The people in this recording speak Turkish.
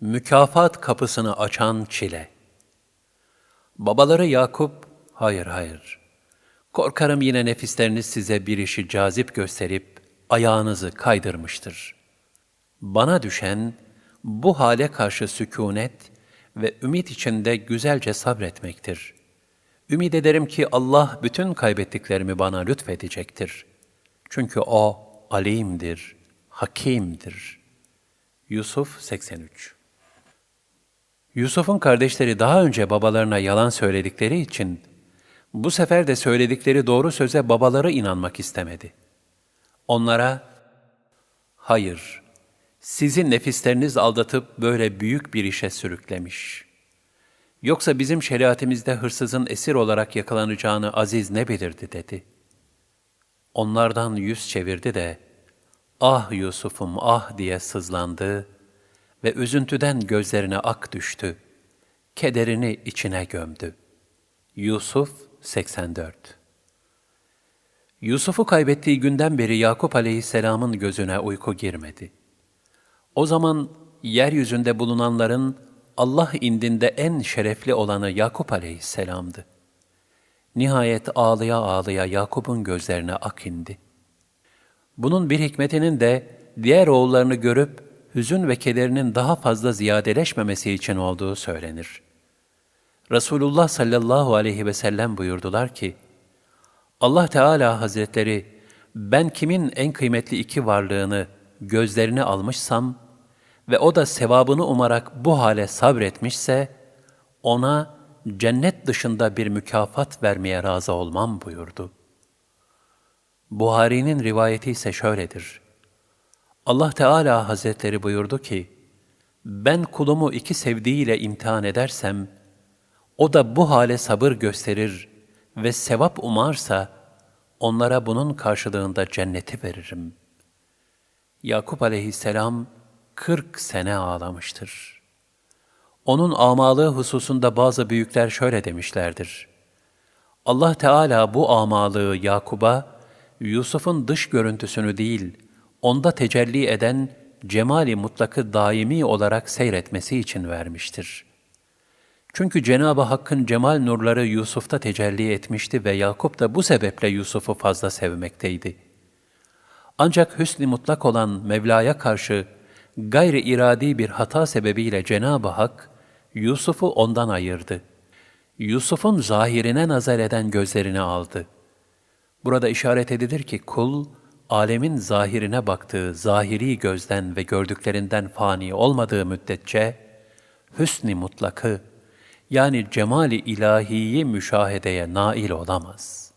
Mükafat kapısını açan çile. Babaları Yakup, hayır hayır. Korkarım yine nefisleriniz size bir işi cazip gösterip ayağınızı kaydırmıştır. Bana düşen bu hale karşı sükunet ve ümit içinde güzelce sabretmektir. Ümid ederim ki Allah bütün kaybettiklerimi bana lütfedecektir. Çünkü O alimdir, hakimdir. Yusuf 83 Yusuf'un kardeşleri daha önce babalarına yalan söyledikleri için bu sefer de söyledikleri doğru söze babaları inanmak istemedi. Onlara, hayır, sizi nefisleriniz aldatıp böyle büyük bir işe sürüklemiş. Yoksa bizim şeriatimizde hırsızın esir olarak yakalanacağını aziz ne bilirdi dedi. Onlardan yüz çevirdi de, ah Yusuf'um ah diye sızlandı ve üzüntüden gözlerine ak düştü. Kederini içine gömdü. Yusuf 84 Yusuf'u kaybettiği günden beri Yakup aleyhisselamın gözüne uyku girmedi. O zaman yeryüzünde bulunanların Allah indinde en şerefli olanı Yakup aleyhisselamdı. Nihayet ağlıya ağlıya Yakup'un gözlerine ak indi. Bunun bir hikmetinin de diğer oğullarını görüp hüzün ve kederinin daha fazla ziyadeleşmemesi için olduğu söylenir. Resulullah sallallahu aleyhi ve sellem buyurdular ki, Allah Teala Hazretleri, ben kimin en kıymetli iki varlığını gözlerini almışsam ve o da sevabını umarak bu hale sabretmişse, ona cennet dışında bir mükafat vermeye razı olmam buyurdu. Buhari'nin rivayeti ise şöyledir. Allah Teala Hazretleri buyurdu ki, ben kulumu iki sevdiğiyle imtihan edersem, o da bu hale sabır gösterir ve sevap umarsa, onlara bunun karşılığında cenneti veririm. Yakup aleyhisselam 40 sene ağlamıştır. Onun amalığı hususunda bazı büyükler şöyle demişlerdir. Allah Teala bu amalığı Yakub'a, Yusuf'un dış görüntüsünü değil, onda tecelli eden cemali mutlakı daimi olarak seyretmesi için vermiştir. Çünkü Cenab-ı Hakk'ın cemal nurları Yusuf'ta tecelli etmişti ve Yakup da bu sebeple Yusuf'u fazla sevmekteydi. Ancak hüsn-i mutlak olan Mevla'ya karşı gayri iradi bir hata sebebiyle Cenab-ı Hak Yusuf'u ondan ayırdı. Yusuf'un zahirine nazar eden gözlerini aldı. Burada işaret edilir ki kul, alemin zahirine baktığı zahiri gözden ve gördüklerinden fani olmadığı müddetçe, hüsn-i mutlakı, yani cemali ilahiyi müşahedeye nail olamaz.''